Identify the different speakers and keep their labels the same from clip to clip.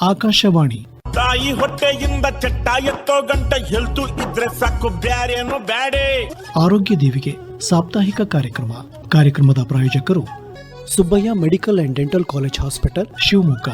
Speaker 1: ಆಕಾಶವಾಣಿ.
Speaker 2: ತಾಯಿ ಹೊಟ್ಟೆಯಿಂದ ಚಟ್ಟ ಎತ್ತೋ ಗಂಟ ಹೆಲ್ತು ಇದ್ರೆ ಸಾಕು ಬ್ಯಾರೇನು ಬ್ಯಾಡೆ.
Speaker 1: ಆರೋಗ್ಯ ದೇವಿಗೆ ಸಾಪ್ತಾಹಿಕ ಕಾರ್ಯಕ್ರಮ. ಕಾರ್ಯಕ್ರಮದ ಪ್ರಾಯೋಜಕರು Subbaiah medical and dental college hospital Shivamogga.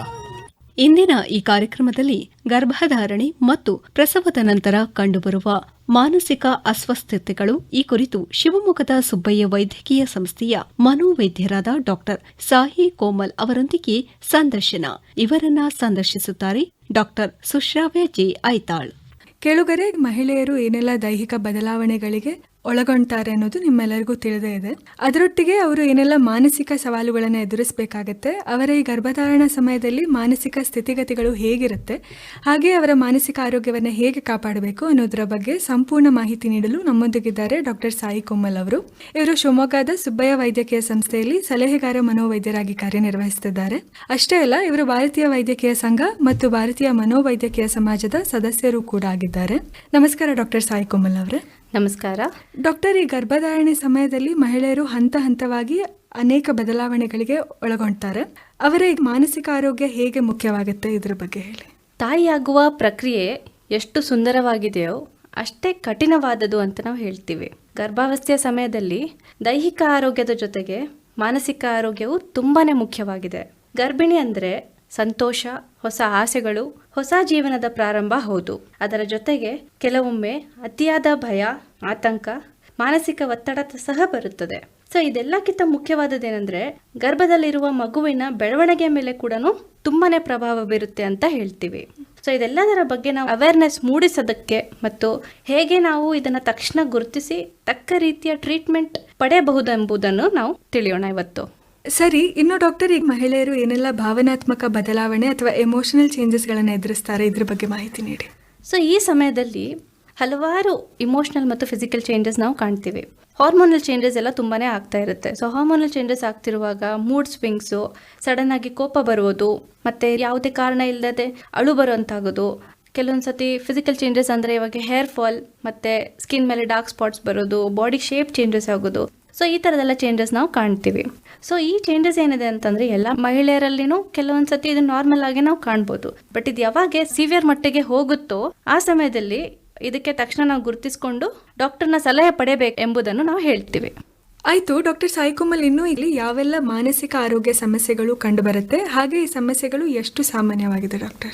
Speaker 3: ಇಂದಿನ ಈ ಕಾರ್ಯಕ್ರಮದಲ್ಲಿ ಗರ್ಭಧಾರಣೆ ಮತ್ತು ಪ್ರಸವದ ನಂತರ ಕಂಡುಬರುವ ಮಾನಸಿಕ ಅಸ್ವಸ್ಥತೆಗಳು, ಈ ಕುರಿತು ಶಿವಮೊಗ್ಗದ ಸುಬ್ಬಯ್ಯ ವೈದ್ಯಕೀಯ ಸಂಸ್ಥೆಯ ಮನೋವೈದ್ಯರಾದ ಡಾಕ್ಟರ್ ಸಾಹಿ ಕೋಮಲ್ ಅವರೊಂದಿಗೆ ಸಂದರ್ಶನ. ಇವರನ್ನ ಸಂದರ್ಶಿಸುತ್ತಾರೆ ಡಾಕ್ಟರ್ ಸುಶ್ರಾವ್ಯ ಜೆ ಐತಾಳ್.
Speaker 4: ಕೆಳುಗರೆ, ಮಹಿಳೆಯರು ಏನೆಲ್ಲ ದೈಹಿಕ ಬದಲಾವಣೆಗಳಿಗೆ ಒಳಗೊಂಡ್ತಾರೆ ಅನ್ನೋದು ನಿಮ್ಮೆಲ್ಲರಿಗೂ ತಿಳಿದೇ ಇದೆ. ಅದರೊಟ್ಟಿಗೆ ಅವರು ಏನೆಲ್ಲ ಮಾನಸಿಕ ಸವಾಲುಗಳನ್ನು ಎದುರಿಸಬೇಕಾಗತ್ತೆ, ಅವರ ಈ ಗರ್ಭಧಾರಣ ಸಮಯದಲ್ಲಿ ಮಾನಸಿಕ ಸ್ಥಿತಿಗತಿಗಳು ಹೇಗಿರುತ್ತೆ, ಹಾಗೆ ಅವರ ಮಾನಸಿಕ ಆರೋಗ್ಯವನ್ನು ಹೇಗೆ ಕಾಪಾಡಬೇಕು ಅನ್ನೋದರ ಬಗ್ಗೆ ಸಂಪೂರ್ಣ ಮಾಹಿತಿ ನೀಡಲು ನಮ್ಮೊಂದಿಗಿದ್ದಾರೆ ಡಾಕ್ಟರ್ ಸಾಯಿ ಕೊಮ್ಮಲ್ ಅವರು. ಇವರು ಶಿವಮೊಗ್ಗದ ಸುಬ್ಬಯ್ಯ ವೈದ್ಯಕೀಯ ಸಂಸ್ಥೆಯಲ್ಲಿ ಸಲಹೆಗಾರ ಮನೋವೈದ್ಯರಾಗಿ ಕಾರ್ಯನಿರ್ವಹಿಸುತ್ತಿದ್ದಾರೆ. ಅಷ್ಟೇ ಅಲ್ಲ, ಇವರು ಭಾರತೀಯ ವೈದ್ಯಕೀಯ ಸಂಘ ಮತ್ತು ಭಾರತೀಯ ಮನೋವೈದ್ಯಕೀಯ ಸಮಾಜದ ಸದಸ್ಯರು ಕೂಡ ಆಗಿದ್ದಾರೆ. ನಮಸ್ಕಾರ ಡಾಕ್ಟರ್ ಸಾಯಿ ಕೊಮ್ಮಲ್ ಅವರೇ.
Speaker 5: ನಮಸ್ಕಾರ.
Speaker 4: ಡಾಕ್ಟರ್ ಈ ಗರ್ಭಧಾರಣೆ ಸಮಯದಲ್ಲಿ ಮಹಿಳೆಯರು ಹಂತ ಹಂತವಾಗಿ ಅನೇಕ ಬದಲಾವಣೆಗಳಿಗೆ ಒಳಗೊಂಡ್ತಾರೆ ಅವರ ಮಾನಸಿಕ ಆರೋಗ್ಯ ಹೇಗೆ ಮುಖ್ಯವಾಗುತ್ತೆ ಇದರ ಬಗ್ಗೆ ಹೇಳಿ.
Speaker 5: ತಾಯಿಯಾಗುವ ಪ್ರಕ್ರಿಯೆ ಎಷ್ಟು ಸುಂದರವಾಗಿದೆಯೋ ಅಷ್ಟೇ ಕಠಿಣವಾದದು ಅಂತ ನಾವು ಹೇಳ್ತೀವಿ. ಗರ್ಭಾವಸ್ಥೆಯ ಸಮಯದಲ್ಲಿ ದೈಹಿಕ ಆರೋಗ್ಯದ ಜೊತೆಗೆ ಮಾನಸಿಕ ಆರೋಗ್ಯವು ತುಂಬಾ ಮುಖ್ಯವಾಗಿದೆ. ಗರ್ಭಿಣಿ ಅಂದರೆ ಸಂತೋಷ ಹೊಸ ಆಸೆಗಳು ಹೊಸ ಜೀವನದ ಪ್ರಾರಂಭ ಹೌದು. ಅದರ ಜೊತೆಗೆ ಕೆಲವೊಮ್ಮೆ ಅತಿಯಾದ ಭಯ ಆತಂಕ ಮಾನಸಿಕ ಒತ್ತಡ ಸಹ ಬರುತ್ತದೆ. ಸೊ ಇದೆಲ್ಲಕ್ಕಿಂತ ಮುಖ್ಯವಾದದ್ದೇನೆಂದರೆ ಗರ್ಭದಲ್ಲಿರುವ ಮಗುವಿನ ಬೆಳವಣಿಗೆ ಮೇಲೆ ಕೂಡ ತುಂಬಾನೇ ಪ್ರಭಾವ ಬೀರುತ್ತೆ ಅಂತ ಹೇಳ್ತೀವಿ. ಸೊ ಇದೆಲ್ಲದರ ಬಗ್ಗೆ ನಾವು ಅವೇರ್ನೆಸ್ ಮೂಡಿಸೋದಕ್ಕೆ ಮತ್ತು ಹೇಗೆ ನಾವು ಇದನ್ನ ತಕ್ಷಣ ಗುರುತಿಸಿ ತಕ್ಕ ರೀತಿಯ ಟ್ರೀಟ್ಮೆಂಟ್ ಪಡೆಯಬಹುದು ಎಂಬುದನ್ನು ನಾವು ತಿಳಿಯೋಣ ಇವತ್ತು.
Speaker 4: ಸರಿ ಇನ್ನು ಡಾಕ್ಟರ್ ಈಗ ಮಹಿಳೆಯರು ಏನೆಲ್ಲ ಭಾವನಾತ್ಮಕ ಬದಲಾವಣೆ ಅಥವಾ ಎಮೋಷನಲ್ ಚೇಂಜಸ್ಗಳನ್ನು ಎದುರಿಸ್ತಾರೆ ಇದ್ರ ಬಗ್ಗೆ ಮಾಹಿತಿ ನೀಡಿ.
Speaker 5: ಸೊ ಈ ಸಮಯದಲ್ಲಿ ಹಲವಾರು ಇಮೋಷ್ನಲ್ ಮತ್ತು ಫಿಸಿಕಲ್ ಚೇಂಜಸ್ ನಾವು ಕಾಣ್ತೀವಿ. ಹಾರ್ಮೋನಲ್ ಚೇಂಜಸ್ ಎಲ್ಲ ತುಂಬಾನೇ ಆಗ್ತಾ ಇರುತ್ತೆ. ಸೊ ಹಾರ್ಮೋನಲ್ ಚೇಂಜಸ್ ಆಗ್ತಿರುವಾಗ ಮೂಡ್ ಸ್ವಿಂಗ್ಸು ಸಡನ್ ಆಗಿ ಕೋಪ ಬರುವುದು, ಮತ್ತೆ ಯಾವುದೇ ಕಾರಣ ಇಲ್ಲದೆ ಅಳು ಬರುವಂತಾಗೋದು ಕೆಲವೊಂದು ಸತಿ ಫಿಸಿಕಲ್ ಚೇಂಜಸ್ ಅಂದರೆ ಇವಾಗ ಹೇರ್ ಫಾಲ್ ಮತ್ತೆ ಸ್ಕಿನ್ ಮೇಲೆ ಡಾರ್ಕ್ ಸ್ಪಾಟ್ಸ್ ಬರೋದು ಬಾಡಿ ಶೇಪ್ ಚೇಂಜಸ್ ಆಗೋದು ಸೊ ಈ ಥರದೆಲ್ಲ ಚೇಂಜಸ್ ನಾವು ಕಾಣ್ತೀವಿ. ಸೊ ಈ ಚೇಂಜಸ್ ಏನಿದೆ ಅಂತಂದ್ರೆ ಎಲ್ಲ ಮಹಿಳೆಯರಲ್ಲಿನೂ ಕೆಲವೊಂದು ಸತಿ ಇದು ನಾರ್ಮಲ್ ಆಗಿ ನಾವು ಕಾಣ್ಬೋದು. ಬಟ್ ಇದು ಯಾವಾಗ ಸಿವಿಯರ್ ಮಟ್ಟಿಗೆ ಹೋಗುತ್ತೋ ಆ ಸಮಯದಲ್ಲಿ ಇದಕ್ಕೆ ತಕ್ಷಣ ನಾವು ಗುರುತಿಸಿಕೊಂಡು ಡಾಕ್ಟರ್ನ ಸಲಹೆ ಪಡೆಯಬೇಕು ಎಂಬುದನ್ನು ನಾವು ಹೇಳ್ತೀವಿ.
Speaker 4: ಆಯಿತು ಡಾಕ್ಟರ್ ಸಾಯಿಕುಮಲ್ ಇನ್ನು ಇಲ್ಲಿ ಯಾವೆಲ್ಲ ಮಾನಸಿಕ ಆರೋಗ್ಯ ಸಮಸ್ಯೆಗಳು ಕಂಡುಬರುತ್ತೆ? ಹಾಗೆ ಈ ಸಮಸ್ಯೆಗಳು ಎಷ್ಟು ಸಾಮಾನ್ಯವಾಗಿದೆ ಡಾಕ್ಟರ್?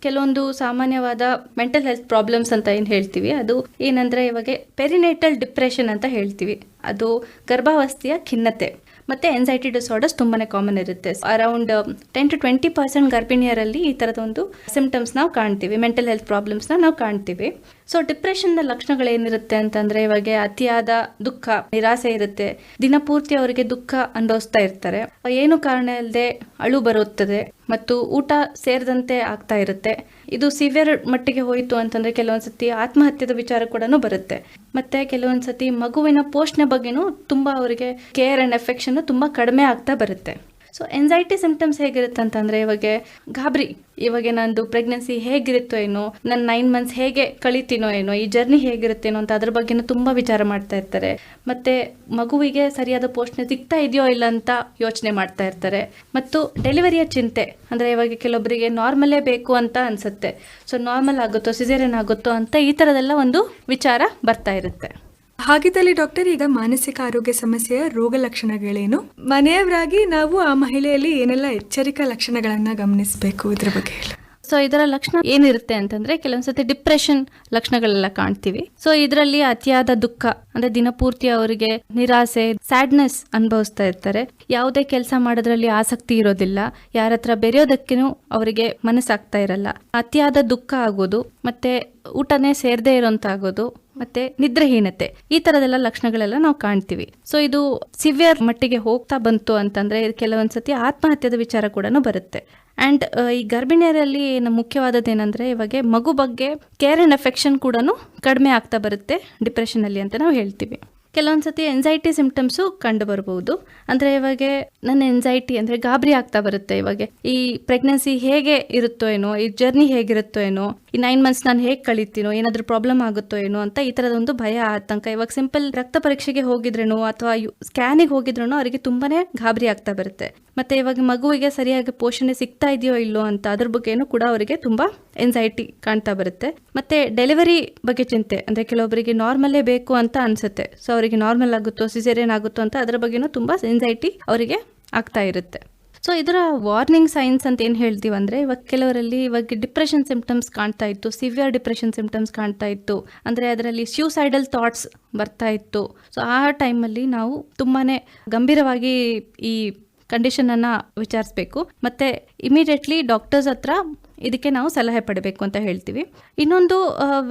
Speaker 5: ಕೆಲವೊಂದು ಸಾಮಾನ್ಯವಾದ ಮೆಂಟಲ್ ಹೆಲ್ತ್ ಪ್ರಾಬ್ಲಮ್ಸ್ ಅಂತ ಏನು ಹೇಳ್ತೀವಿ ಅದು ಏನಂದ್ರೆ ಇವಾಗ ಪೆರಿನೇಟಲ್ ಡಿಪ್ರೆಷನ್ ಅಂತ ಹೇಳ್ತೀವಿ. ಅದು ಗರ್ಭಾವಸ್ಥೆಯ ಖಿನ್ನತೆ. ಮತ್ತೆ ಎನ್ಸೈಟಿ ಡಿಸಾರ್ಡರ್ಸ್ ತುಂಬಾನೇ ಕಾಮನ್ ಇರುತ್ತೆ. Around ten to twenty percent ಗರ್ಭಿಣಿಯರಲ್ಲಿ ಈ ತರದ ಒಂದು ಸಿಂಪ್ಟಮ್ಸ್ ನಾವು ಕಾಣ್ತೀವಿ. ಮೆಂಟಲ್ ಹೆಲ್ತ್ ಪ್ರಾಬ್ಲಮ್ಸ್ನ ನಾವು ಕಾಣ್ತೀವಿ. ಸೊ ಡಿಪ್ರೆಷನ್ನ ಲಕ್ಷಣಗಳು ಏನಿರುತ್ತೆ ಅಂತಂದ್ರೆ ಇವಾಗ ಅತಿಯಾದ ದುಃಖ, ನಿರಾಸೆ ಇರುತ್ತೆ. ದಿನಪೂರ್ತಿ ಅವರಿಗೆ ದುಃಖ ಅನುಭವಿಸ್ತಾ ಇರ್ತಾರೆ. ಏನು ಕಾರಣ ಇಲ್ಲದೆ ಅಳು ಬರುತ್ತದೆ. ಮತ್ತು ಊಟ ಸೇರಿದಂತೆ ಆಗ್ತಾ ಇರುತ್ತೆ. ಇದು ಸಿವಿಯರ್ ಮಟ್ಟಿಗೆ ಹೋಯಿತು ಅಂತಂದ್ರೆ ಕೆಲವೊಂದ್ಸತಿ ಆತ್ಮಹತ್ಯದ ವಿಚಾರ ಕೂಡ ಬರುತ್ತೆ. ಮತ್ತೆ ಕೆಲವೊಂದ್ಸತಿ ಮಗುವಿನ ಪೋಷಣೆ ಬಗ್ಗೆನೂ ತುಂಬಾ ಅವರಿಗೆ ಕೇರ್ ಅಂಡ್ ಎಫೆಕ್ಷನ್ ತುಂಬಾ ಕಡಿಮೆ ಆಗ್ತಾ ಬರುತ್ತೆ. ಸೊ ಎನ್ಸೈಟಿ ಸಿಂಪ್ಟಮ್ಸ್ ಹೇಗಿರುತ್ತೆ ಅಂತಂದ್ರೆ, ಇವಾಗ ಗಾಬರಿ, ಇವಾಗ ನಂದು ಪ್ರೆಗ್ನೆನ್ಸಿ ಹೇಗಿರುತ್ತೋ ಏನೋ ನನ್ನ ನೈನ್ ಮಂತ್ಸ್ ಹೇಗೆ ಕಳಿತೀನೋ ಏನೋ, ಈ ಜರ್ನಿ ಹೇಗಿರುತ್ತೇನೋ ಅಂತ ಅದ್ರ ಬಗ್ಗೆನೂ ತುಂಬಾ ವಿಚಾರ ಮಾಡ್ತಾ ಇರ್ತಾರೆ. ಮತ್ತೆ ಮಗುವಿಗೆ ಸರಿಯಾದ ಪೋಷಣೆ ಸಿಗ್ತಾ ಇದೆಯೋ ಇಲ್ಲ ಅಂತ ಯೋಚನೆ ಮಾಡ್ತಾ ಇರ್ತಾರೆ. ಮತ್ತು ಡೆಲಿವರಿಯ ಚಿಂತೆ, ಅಂದ್ರೆ ಇವಾಗ ಕೆಲವೊಬ್ಬರಿಗೆ ನಾರ್ಮಲೇ ಬೇಕು ಅಂತ ಅನ್ಸುತ್ತೆ. ಸೊ ನಾರ್ಮಲ್ ಆಗುತ್ತೋ ಸಿಸೇರಿಯನ್ ಆಗುತ್ತೋ ಅಂತ ಈ ಥರದೆಲ್ಲ ಒಂದು ವಿಚಾರ ಬರ್ತಾ ಇರುತ್ತೆ.
Speaker 4: ಹಾಗಿದ್ದಲ್ಲಿ ಡಾಕ್ಟರ್ ಈಗ ಮಾನಸಿಕ ಆರೋಗ್ಯ ಸಮಸ್ಯೆಯ ರೋಗ ಲಕ್ಷಣಗಳೇನು? ಮನೆಯವರಾಗಿ ನಾವು ಆ ಮಹಿಳೆಯಲ್ಲಿ ಏನೆಲ್ಲ ಎಚ್ಚರಿಕಾ ಲಕ್ಷಣಗಳನ್ನ ಗಮನಿಸಬೇಕು ಇದ್ರ ಬಗ್ಗೆ ಹೇಳಿ.
Speaker 5: ಸೊ ಇದರ ಲಕ್ಷಣ ಏನಿರುತ್ತೆ ಅಂತಂದ್ರೆ ಕೆಲವೊಂದ್ಸತಿ ಡಿಪ್ರೆಷನ್ ಲಕ್ಷಣಗಳೆಲ್ಲ ಕಾಣ್ತೀವಿ. ಸೊ ಇದರಲ್ಲಿ ಅತಿಯಾದ ದುಃಖ, ಅಂದ್ರೆ ದಿನಪೂರ್ತಿ ಅವರಿಗೆ ನಿರಾಸೆ ಸ್ಯಾಡ್ನೆಸ್ ಅನುಭವಿಸ್ತಾ ಇರ್ತಾರೆ. ಯಾವುದೇ ಕೆಲಸ ಮಾಡೋದ್ರಲ್ಲಿ ಆಸಕ್ತಿ ಇರೋದಿಲ್ಲ. ಯಾರ ಹತ್ರ ಬೆರೆಯೋದಕ್ಕೇನು ಅವರಿಗೆ ಮನಸ್ಸಾಗ್ತಾ ಇರಲ್ಲ. ಅತಿಯಾದ ದುಃಖ ಆಗೋದು, ಮತ್ತೆ ಊಟನೇ ಸೇರದೇ ಇರೋಂತಾಗೋದು ಮತ್ತೆ ನಿದ್ರಹೀನತೆ, ಈ ತರದೆಲ್ಲ ಲಕ್ಷಣಗಳೆಲ್ಲ ನಾವು ಕಾಣ್ತೀವಿ. ಸೊ ಇದು ಸಿವಿಯರ್ ಮಟ್ಟಿಗೆ ಹೋಗ್ತಾ ಬಂತು ಅಂತಂದ್ರೆ ಕೆಲವೊಂದ್ಸತಿ ಆತ್ಮಹತ್ಯದ ವಿಚಾರ ಕೂಡ ಬರುತ್ತೆ. ಅಂಡ್ ಈ ಗರ್ಭಿಣಿಯರಲ್ಲಿ ಏನು ಮುಖ್ಯವಾದದ್ದು ಏನಂದ್ರೆ ಇವಾಗ ಮಗು ಬಗ್ಗೆ ಕೇರ್ ಅಂಡ್ ಅಫೆಕ್ಷನ್ ಕೂಡ ಕಡಿಮೆ ಆಗ್ತಾ ಬರುತ್ತೆ ಡಿಪ್ರೆಷನ್ ಅಲ್ಲಿ ಅಂತ ನಾವು ಹೇಳ್ತೀವಿ. ಕೆಲವೊಂದ್ಸತಿ ಎನ್ಸೈಟಿ ಸಿಂಪ್ಟಮ್ಸು ಕಂಡು ಬರಬಹುದು ಅಂದ್ರೆ ಇವಾಗ ನನ್ನ ಎನ್ಸೈಟಿ ಅಂದ್ರೆ ಗಾಬರಿ ಆಗ್ತಾ ಬರುತ್ತೆ ಇವಾಗ. ಈ ಪ್ರೆಗ್ನೆನ್ಸಿ ಹೇಗೆ ಇರುತ್ತೋ ಏನೋ, ಈ ಜರ್ನಿ ಹೇಗಿರುತ್ತೋ ಏನೋ ಈ ನೈನ್ ಮಂತ್ಸ್ ನಾನು ಹೇಗೆ ಕಳೀತೀನೋ, ಏನಾದರೂ ಪ್ರಾಬ್ಲಮ್ ಆಗುತ್ತೋ ಏನೋ ಅಂತ ಈ ಥರದೊಂದು ಭಯ, ಆತಂಕ. ಇವಾಗ ಸಿಂಪಲ್ ರಕ್ತ ಪರೀಕ್ಷೆಗೆ ಹೋಗಿದ್ರೇನೋ ಅಥವಾ ಸ್ಕ್ಯಾನಿಗೆ ಹೋಗಿದ್ರೂ ಅವರಿಗೆ ತುಂಬಾ ಗಾಬರಿ ಆಗ್ತಾ ಬರುತ್ತೆ. ಮತ್ತೆ ಇವಾಗ ಮಗುವಿಗೆ ಸರಿಯಾಗಿ ಪೋಷಣೆ ಸಿಗ್ತಾ ಇದೆಯೋ ಇಲ್ಲೋ ಅಂತ ಅದ್ರ ಬಗ್ಗೆನೂ ಕೂಡ ಅವರಿಗೆ ತುಂಬಾ ಎನ್ಸೈಟಿ ಕಾಣ್ತಾ ಬರುತ್ತೆ. ಮತ್ತೆ ಡೆಲಿವರಿ ಬಗ್ಗೆ ಚಿಂತೆ, ಅಂದ್ರೆ ಕೆಲವೊಬ್ಬರಿಗೆ ನಾರ್ಮಲ್ಲೇ ಬೇಕು ಅಂತ ಅನ್ಸುತ್ತೆ. ಸೊ ಅವರಿಗೆ ನಾರ್ಮಲ್ ಆಗುತ್ತೋ ಸಿಸೇರಿಯನ್ ಆಗುತ್ತೋ ಅಂತ ಅದ್ರ ಬಗ್ಗೆನೂ ತುಂಬಾ ಎನ್ಸೈಟಿ ಅವರಿಗೆ ಆಗ್ತಾ ಇರುತ್ತೆ. ಸೊ ಇದರ ವಾರ್ನಿಂಗ್ ಸೈನ್ಸ್ ಅಂತ ಏನು ಹೇಳ್ತೀವಿ ಅಂದರೆ, ಇವಾಗ ಕೆಲವರಲ್ಲಿ ಇವಾಗ ಡಿಪ್ರೆಷನ್ ಸಿಂಪ್ಟಮ್ಸ್ ಕಾಣ್ತಾ ಇತ್ತು ಸಿವಿಯರ್ ಡಿಪ್ರೆಷನ್ ಸಿಂಪ್ಟಮ್ಸ್ ಕಾಣ್ತಾ ಇತ್ತು. ಅಂದರೆ ಅದರಲ್ಲಿ ಸ್ಯೂಸೈಡಲ್ ಥಾಟ್ಸ್ ಬರ್ತಾ ಇತ್ತು. ಸೊ ಆ ಟೈಮಲ್ಲಿ ನಾವು ತುಂಬಾ ಗಂಭೀರವಾಗಿ ಈ ಕಂಡೀಷನನ್ನು ವಿಚಾರಿಸಬೇಕು. ಮತ್ತು ಇಮಿಡಿಯೇಟ್ಲಿ ಡಾಕ್ಟರ್ಸ್ ಹತ್ರ ಇದಕ್ಕೆ ನಾವು ಸಲಹೆ ಪಡಬೇಕು ಅಂತ ಹೇಳ್ತೀವಿ. ಇನ್ನೊಂದು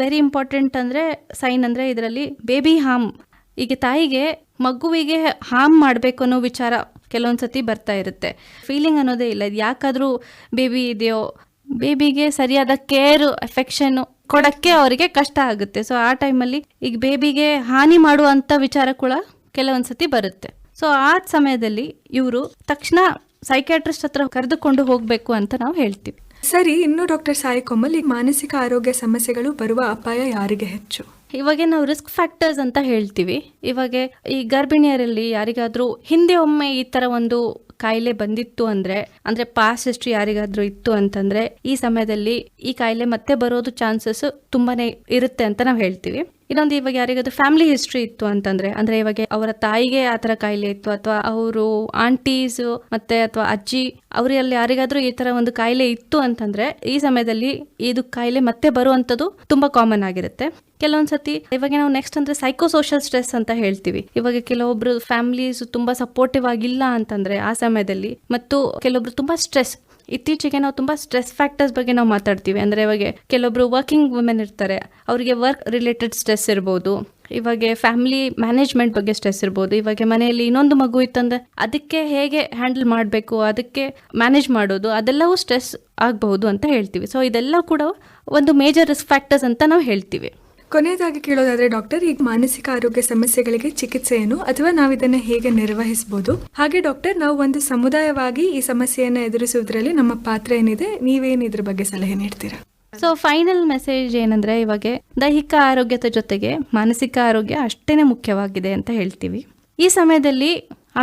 Speaker 5: ವೆರಿ ಇಂಪಾರ್ಟೆಂಟ್ ಅಂದರೆ ಸೈನ್ ಅಂದರೆ ಇದರಲ್ಲಿ ಬೇಬಿ ಹಾರ್ಮ್ ಈಗ ತಾಯಿಗೆ ಮಗುವಿಗೆ ಹಾರ್ಮ್ ಮಾಡಬೇಕು ಅನ್ನೋ ವಿಚಾರ ಕೆಲವೊಂದು ಸತಿ ಬರ್ತಾ ಇರುತ್ತೆ. ಫೀಲಿಂಗ್ ಅನ್ನೋದೇ ಇಲ್ಲ. ಇದು ಯಾಕಾದರೂ ಬೇಬಿ ಇದೆಯೋ ಬೇಬಿಗೆ ಸರಿಯಾದ ಕೇರ್ ಎಫೆಕ್ಷನ್ನು ಕೊಡಕ್ಕೆ ಅವರಿಗೆ ಕಷ್ಟ ಆಗುತ್ತೆ. ಸೊ ಆ ಟೈಮಲ್ಲಿ ಈಗ ಬೇಬಿಗೆ ಹಾನಿ ಮಾಡುವಂಥ ವಿಚಾರ ಕೂಡ ಕೆಲವೊಂದು ಸತಿ ಬರುತ್ತೆ. ಸೊ ಆ ಸಮಯದಲ್ಲಿ ಇವರು ತಕ್ಷಣ ಸೈಕ್ಯಾಟ್ರಿಸ್ಟ್ ಹತ್ರ ಕರೆದುಕೊಂಡು ಹೋಗಬೇಕು ಅಂತ ನಾವು ಹೇಳ್ತೀವಿ.
Speaker 4: ಸರಿ, ಇನ್ನು ಡಾಕ್ಟರ್ ಸಾಯಿ ಕೊಮ್ಮಲ್ ಮಾನಸಿಕ ಆರೋಗ್ಯ ಸಮಸ್ಯೆಗಳು ಬರುವ ಅಪಾಯ ಯಾರಿಗೆ ಹೆಚ್ಚು?
Speaker 5: ಇವಾಗ ನಾವು ರಿಸ್ಕ್ ಫ್ಯಾಕ್ಟರ್ಸ್ ಅಂತ ಹೇಳ್ತೀವಿ. ಇವಾಗ ಈ ಗರ್ಭಿಣಿಯರಲ್ಲಿ ಯಾರಿಗಾದ್ರೂ ಹಿಂದೆ ಒಮ್ಮೆ ಈ ತರ ಒಂದು ಕಾಯಿಲೆ ಬಂದಿತ್ತು ಅಂದ್ರೆ ಅಂದ್ರೆ ಪಾಸ್ ಹಿಸ್ಟ್ರಿ ಯಾರಿಗಾದ್ರೂ ಇತ್ತು ಅಂತಂದ್ರೆ, ಈ ಸಮಯದಲ್ಲಿ ಈ ಕಾಯಿಲೆ ಮತ್ತೆ ಬರೋದು ಚಾನ್ಸಸ್ ತುಂಬಾನೇ ಇರುತ್ತೆ ಅಂತ ನಾವು ಹೇಳ್ತೀವಿ. ಇನ್ನೊಂದು ಇವಾಗ ಯಾರಿಗಾದ್ರೂ ಫ್ಯಾಮಿಲಿ ಹಿಸ್ಟ್ರಿ ಇತ್ತು ಅಂತಂದ್ರೆ, ಅಂದ್ರೆ ಇವಾಗ ಅವರ ತಾಯಿಗೆ ಆ ಥರ ಕಾಯಿಲೆ ಇತ್ತು, ಅಥವಾ ಅವರು ಆಂಟೀಸ್ ಮತ್ತೆ ಅಥವಾ ಅಜ್ಜಿ, ಅವರಲ್ಲಿ ಯಾರಿಗಾದ್ರೂ ಈ ತರ ಒಂದು ಕಾಯಿಲೆ ಇತ್ತು ಅಂತಂದ್ರೆ, ಈ ಸಮಯದಲ್ಲಿ ಇದು ಕಾಯಿಲೆ ಮತ್ತೆ ಬರುವಂಥದ್ದು ತುಂಬಾ ಕಾಮನ್ ಆಗಿರುತ್ತೆ. ಕೆಲವೊಂದ್ಸತಿ ಇವಾಗ ನಾವು ನೆಕ್ಸ್ಟ್ ಅಂದ್ರೆ ಸೈಕೋಸೋಷಿಯಲ್ ಸ್ಟ್ರೆಸ್ ಅಂತ ಹೇಳ್ತೀವಿ. ಇವಾಗ ಕೆಲವೊಬ್ರು ಫ್ಯಾಮಿಲೀಸ್ ತುಂಬಾ ಸಪೋರ್ಟಿವ್ ಆಗಿಲ್ಲ ಅಂತಂದ್ರೆ, ಆ ಸಮಯದಲ್ಲಿ ಮತ್ತು ಕೆಲವೊಬ್ರು ತುಂಬಾ ಸ್ಟ್ರೆಸ್ ಇತ್ತೀಚೆಗೆ ನಾವು ತುಂಬಾ ಸ್ಟ್ರೆಸ್ ಫ್ಯಾಕ್ಟರ್ಸ್ ಬಗ್ಗೆ ನಾವು ಮಾತಾಡ್ತೀವಿ. ಅಂದ್ರೆ ಇವಾಗ ಕೆಲವೊಬ್ರು ವರ್ಕಿಂಗ್ ವುಮೆನ್ ಇರ್ತಾರೆ. ಅವರಿಗೆ ವರ್ಕ್ ರಿಲೇಟೆಡ್ ಸ್ಟ್ರೆಸ್ ಇರ್ಬೋದು. ಇವಾಗ ಫ್ಯಾಮಿಲಿ ಮ್ಯಾನೇಜ್ಮೆಂಟ್ ಬಗ್ಗೆ ಸ್ಟ್ರೆಸ್ ಇರ್ಬೋದು. ಇವಾಗ ಮನೆಯಲ್ಲಿ ಇನ್ನೊಂದು ಮಗು ಇತ್ತಂದ್ರೆ ಅದಕ್ಕೆ ಹೇಗೆ ಹ್ಯಾಂಡಲ್ ಮಾಡಬೇಕು, ಅದಕ್ಕೆ ಮ್ಯಾನೇಜ್ ಮಾಡೋದು, ಅದೆಲ್ಲವೂ ಸ್ಟ್ರೆಸ್ ಆಗಬಹುದು ಅಂತ ಹೇಳ್ತೀವಿ. ಸೊ ಇದೆಲ್ಲ ಕೂಡ ಒಂದು ಮೇಜರ್ ರಿಸ್ಕ್ ಫ್ಯಾಕ್ಟರ್ಸ್ ಅಂತ ನಾವು ಹೇಳ್ತೀವಿ.
Speaker 4: ಕೊನೆಯದಾಗಿ ಕೇಳೋದಾದ್ರೆ ಡಾಕ್ಟರ್, ಈಗ ಮಾನಸಿಕ ಆರೋಗ್ಯ ಸಮಸ್ಯೆಗಳಿಗೆ ಚಿಕಿತ್ಸೆಯನ್ನು ಅಥವಾ ನಾವು ಇದನ್ನ ಹೇಗೆ ನಿರ್ವಹಿಸಬಹುದು ಹಾಗೆ ಡಾಕ್ಟರ್, ನಾವು ಒಂದು ಸಮುದಾಯವಾಗಿ ಈ ಸಮಸ್ಯೆಯನ್ನ ಎದುರಿಸುವುದರಲ್ಲಿ ನಮ್ಮ ಪಾತ್ರ ಏನಿದೆ? ನೀವೇನು ಇದ್ರ ಬಗ್ಗೆ ಸಲಹೆ ನೀಡ್ತೀರಾ?
Speaker 5: ಸೊ ಫೈನಲ್ ಮೆಸೇಜ್ ಏನಂದ್ರೆ ಇವಾಗ ದೈಹಿಕ ಆರೋಗ್ಯದ ಜೊತೆಗೆ ಮಾನಸಿಕ ಆರೋಗ್ಯ ಅಷ್ಟೇನೆ ಮುಖ್ಯವಾಗಿದೆ ಅಂತ ಹೇಳ್ತೀವಿ. ಈ ಸಮಯದಲ್ಲಿ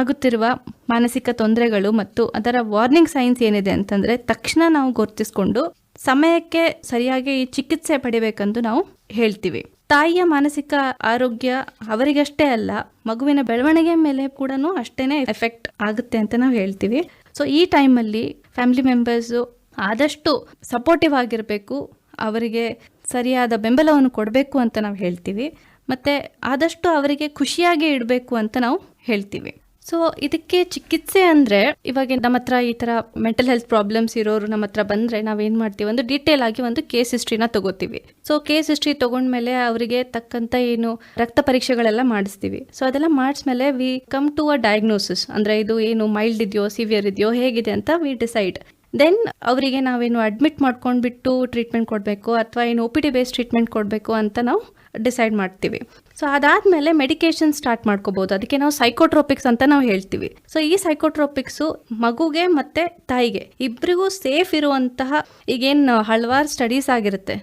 Speaker 5: ಆಗುತ್ತಿರುವ ಮಾನಸಿಕ ತೊಂದರೆಗಳು ಮತ್ತು ಅದರ ವಾರ್ನಿಂಗ್ ಸೈನ್ಸ್ ಏನಿದೆ ಅಂತಂದ್ರೆ ತಕ್ಷಣ ನಾವು ಗುರುತಿಸ್ಕೊಂಡು ಸಮಯಕ್ಕೆ ಸರಿಯಾಗಿ ಚಿಕಿತ್ಸೆ ಪಡಿಬೇಕೆಂದು ನಾವು ಹೇಳ್ತೀವಿ. ತಾಯಿಯ ಮಾನಸಿಕ ಆರೋಗ್ಯ ಅವರಿಗಷ್ಟೇ ಅಲ್ಲ, ಮಗುವಿನ ಬೆಳವಣಿಗೆ ಮೇಲೆ ಕೂಡ ಅಷ್ಟೇನೆ ಎಫೆಕ್ಟ್ ಆಗುತ್ತೆ ಅಂತ ನಾವು ಹೇಳ್ತೀವಿ. ಸೊ ಈ ಟೈಮಲ್ಲಿ ಫ್ಯಾಮಿಲಿ ಮೆಂಬರ್ಸು ಆದಷ್ಟು ಸಪೋರ್ಟಿವ್ ಆಗಿರಬೇಕು, ಅವರಿಗೆ ಸರಿಯಾದ ಬೆಂಬಲವನ್ನು ಕೊಡಬೇಕು ಅಂತ ನಾವು ಹೇಳ್ತೀವಿ. ಮತ್ತು ಆದಷ್ಟು ಅವರಿಗೆ ಖುಷಿಯಾಗಿ ಇಡಬೇಕು ಅಂತ ನಾವು ಹೇಳ್ತೀವಿ. ಸೊ ಇದಕ್ಕೆ ಚಿಕಿತ್ಸೆ ಅಂದರೆ ಇವಾಗ ನಮ್ಮ ಹತ್ರ ಈ ಥರ ಮೆಂಟಲ್ ಹೆಲ್ತ್ ಪ್ರಾಬ್ಲಮ್ಸ್ ಇರೋರು ನಮ್ಮ ಹತ್ರ ಬಂದರೆ ನಾವೇನು ಮಾಡ್ತೀವಿ? ಒಂದು ಡೀಟೇಲ್ ಆಗಿ ಒಂದು ಕೇಸ್ ಹಿಸ್ಟ್ರಿನ ತಗೋತೀವಿ. ಸೊ ಕೇಸ್ ಹಿಸ್ಟ್ರಿ ತೊಗೊಂಡ್ಮೇಲೆ ಅವರಿಗೆ ತಕ್ಕಂಥ ಏನು ರಕ್ತ ಪರೀಕ್ಷೆಗಳೆಲ್ಲ ಮಾಡಿಸ್ತೀವಿ. ಸೊ ಅದೆಲ್ಲ ಮಾಡಿಸ್ಮೇಲೆ we come to a diagnosis ಅಂದರೆ ಇದು ಏನು ಮೈಲ್ಡ್ ಇದೆಯೋ ಸಿವಿಯರ್ ಇದೆಯೋ, ಹೇಗಿದೆ ಅಂತ ವಿ ಡಿಸೈಡ್ ದೆನ್ ಅವರಿಗೆ ನಾವೇನು ಅಡ್ಮಿಟ್ ಮಾಡ್ಕೊಂಡ್ಬಿಟ್ಟು ಟ್ರೀಟ್ಮೆಂಟ್ ಕೊಡಬೇಕು ಅಥವಾ ಏನು O P D base treatment ಕೊಡಬೇಕು ಅಂತ ನಾವು ಡಿಸೈಡ್ ಮಾಡ್ತೀವಿ. ಸೊ ಅದಾದಮೇಲೆ ಮೆಡಿಕೇಶನ್ ಸ್ಟಾರ್ಟ್ ಮಾಡ್ಕೋಬಹುದು ಅದಕ್ಕೆ ನಾವು ಸೈಕೋಟ್ರೋಪಿಕ್ಸ್ ಅಂತ ನಾವು ಹೇಳ್ತೀವಿ. ಸೊ ಈ ಸೈಕೋಟ್ರೋಪಿಕ್ಸು ಮಗುಗೆ ಮತ್ತೆ ತಾಯಿಗೆ ಇಬ್ಬರಿಗೂ ಸೇಫ್ ಇರುವಂತಹ ಈಗೇನು ಹಲವಾರು ಸ್ಟಡೀಸ್ ಆಗಿರುತ್ತೆ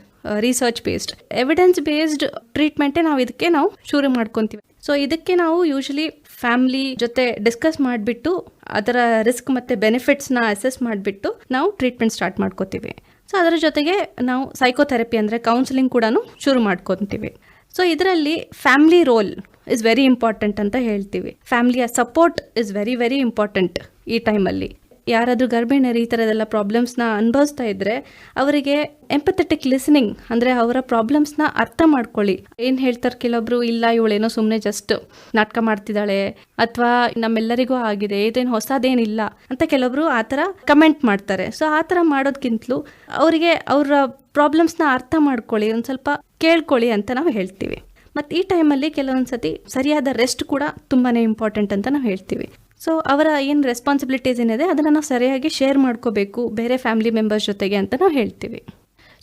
Speaker 5: ರಿಸರ್ಚ್ ಬೇಸ್ಡ್ ಎವಿಡೆನ್ಸ್ ಬೇಸ್ಡ್ ಟ್ರೀಟ್ಮೆಂಟೇ ನಾವು ಇದಕ್ಕೆ ನಾವು ಶುರು ಮಾಡ್ಕೊತೀವಿ. ಸೊ ಇದಕ್ಕೆ ನಾವು ಯೂಶಲಿ ಫ್ಯಾಮಿಲಿ ಜೊತೆ ಡಿಸ್ಕಸ್ ಮಾಡಿಬಿಟ್ಟು ಅದರ ರಿಸ್ಕ್ ಮತ್ತು ಬೆನಿಫಿಟ್ಸ್ನ ಅಸೆಸ್ ಮಾಡಿಬಿಟ್ಟು ನಾವು ಟ್ರೀಟ್ಮೆಂಟ್ ಸ್ಟಾರ್ಟ್ ಮಾಡ್ಕೋತೀವಿ. ಸೊ ಅದರ ಜೊತೆಗೆ ನಾವು ಸೈಕೋಥೆರಪಿ ಅಂದರೆ ಕೌನ್ಸಿಲಿಂಗ್ ಕೂಡ ಶುರು ಮಾಡ್ಕೊತೀವಿ. ಸೊ ಇದರಲ್ಲಿ family role is very important ಅಂತ ಹೇಳ್ತೀವಿ. ಫ್ಯಾಮಿಲಿಯ support is very very important ಈ ಟೈಮಲ್ಲಿ ಯಾರಾದರೂ ಗರ್ಭಿಣಿಯರು ಈ ಥರದೆಲ್ಲ ಪ್ರಾಬ್ಲಮ್ಸ್ನ ಅನುಭವಿಸ್ತಾ ಇದ್ದರೆ ಅವರಿಗೆ ಎಂಪಥೆಟಿಕ್ ಲಿಸನಿಂಗ್ ಅಂದರೆ ಅವರ ಪ್ರಾಬ್ಲಮ್ಸ್ನ ಅರ್ಥ ಮಾಡ್ಕೊಳ್ಳಿ. ಏನು ಹೇಳ್ತಾರೆ ಕೆಲವೊಬ್ರು, ಇಲ್ಲ, ಇವಳೇನೋ ಸುಮ್ಮನೆ ಜಸ್ಟ್ ನಾಟಕ ಮಾಡ್ತಿದ್ದಾಳೆ ಅಥವಾ ನಮ್ಮೆಲ್ಲರಿಗೂ ಆಗಿದೆ, ಇದೇನು ಹೊಸದೇನಿಲ್ಲ ಅಂತ ಕೆಲವೊಬ್ರು ಆ ಥರ ಕಮೆಂಟ್ ಮಾಡ್ತಾರೆ. ಸೊ ಆ ಥರ ಮಾಡೋದಕ್ಕಿಂತಲೂ ಅವರಿಗೆ ಅವರ ಪ್ರಾಬ್ಲಮ್ಸ್ನ ಅರ್ಥ ಮಾಡ್ಕೊಳ್ಳಿ, ಒಂದು ಸ್ವಲ್ಪ ಕೇಳ್ಕೊಳ್ಳಿ ಅಂತ ನಾವು ಹೇಳ್ತೀವಿ. ಮತ್ತು ಈ ಟೈಮಲ್ಲಿ ಕೆಲವೊಂದು ಸತಿ ಸರಿಯಾದ ರೆಸ್ಟ್ ಕೂಡ ತುಂಬಾ ಇಂಪಾರ್ಟೆಂಟ್ ಅಂತ ನಾವು ಹೇಳ್ತೀವಿ. ಸೊ ಅವರ ಏನು ರೆಸ್ಪಾನ್ಸಿಬಿಲಿಟೀಸ್ ಏನಿದೆ, ಅದನ್ನು ನಾವು ಸರಿಯಾಗಿ ಶೇರ್ ಮಾಡ್ಕೋಬೇಕು, ಬೇರೆ ಫ್ಯಾಮಿಲಿ ಮೆಂಬರ್ಸ್ ಜೊತೆಗೆ ಅಂತ ನಾವು ಹೇಳ್ತೀವಿ.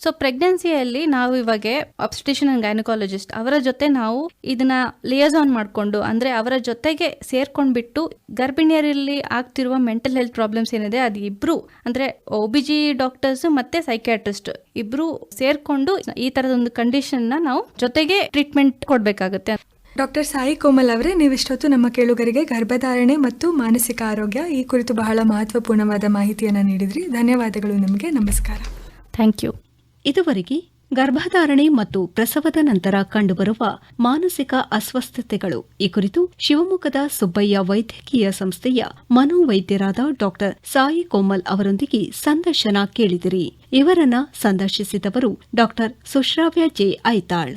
Speaker 5: ಸೊ ಪ್ರೆಗ್ನೆನ್ಸಿಯಲ್ಲಿ ನಾವು ಇವಾಗ ಅಬ್ಸ್ಟಿಷನ್ ಅಂಡ್ ಗೈನಕಾಲಜಿಸ್ಟ್ ಅವರ ಜೊತೆ ನಾವು ಇದನ್ನ ಲಿಯಜಾನ್ ಮಾಡಿಕೊಂಡು, ಅಂದರೆ ಅವರ ಜೊತೆಗೆ ಸೇರ್ಕೊಂಡ್ಬಿಟ್ಟು ಗರ್ಭಿಣಿಯರಲ್ಲಿ ಆಗ್ತಿರುವ ಮೆಂಟಲ್ ಹೆಲ್ತ್ ಪ್ರಾಬ್ಲಮ್ಸ್ ಏನಿದೆ, ಅದು ಇಬ್ರು, ಅಂದರೆ ಒ ಬಿ ಜಿ ಡಾಕ್ಟರ್ಸ್ ಮತ್ತೆ ಸೈಕ್ಯಾಟ್ರಿಸ್ಟ್ ಇಬ್ರು ಸೇರ್ಕೊಂಡು ಈ ತರದೊಂದು ಕಂಡೀಷನ್ನ ನಾವು ಜೊತೆಗೆ ಟ್ರೀಟ್ಮೆಂಟ್ ಕೊಡ್ಬೇಕಾಗುತ್ತೆ.
Speaker 4: ಡಾಕ್ಟರ್ ಸಾಯಿ ಕೋಮಲ್ ಅವರೇ, ನೀವಿಷ್ಟೊತ್ತು ನಮ್ಮ ಕೇಳುಗರಿಗೆ ಗರ್ಭಧಾರಣೆ ಮತ್ತು ಮಾನಸಿಕ ಆರೋಗ್ಯ ಈ ಕುರಿತು ಬಹಳ ಮಹತ್ವಪೂರ್ಣವಾದ ಮಾಹಿತಿಯನ್ನು ನೀಡಿದ್ರಿ. ಧನ್ಯವಾದಗಳು ನಿಮಗೆ. ನಮಸ್ಕಾರ.
Speaker 5: Thank you.
Speaker 3: ಇದುವರೆಗೆ ಗರ್ಭಧಾರಣೆ ಮತ್ತು ಪ್ರಸವದ ನಂತರ ಕಂಡುಬರುವ ಮಾನಸಿಕ ಅಸ್ವಸ್ಥತೆಗಳು. ಈ ಕುರಿತು ಶಿವಮೊಗ್ಗದ ಸುಬ್ಬಯ್ಯ ವೈದ್ಯಕೀಯ ಸಂಸ್ಥೆಯ ಮನೋವೈದ್ಯರಾದ ಡಾಕ್ಟರ್ ಸಾಯಿ ಕೋಮಲ್ ಅವರೊಂದಿಗೆ ಸಂದರ್ಶನ ಕೇಳಿದಿರಿ. ಇವರನ್ನ ಸಂದರ್ಶಿಸಿದವರು ಡಾಕ್ಟರ್ ಸುಶ್ರಾವ್ಯ ಜೆ ಐತಾಳ್.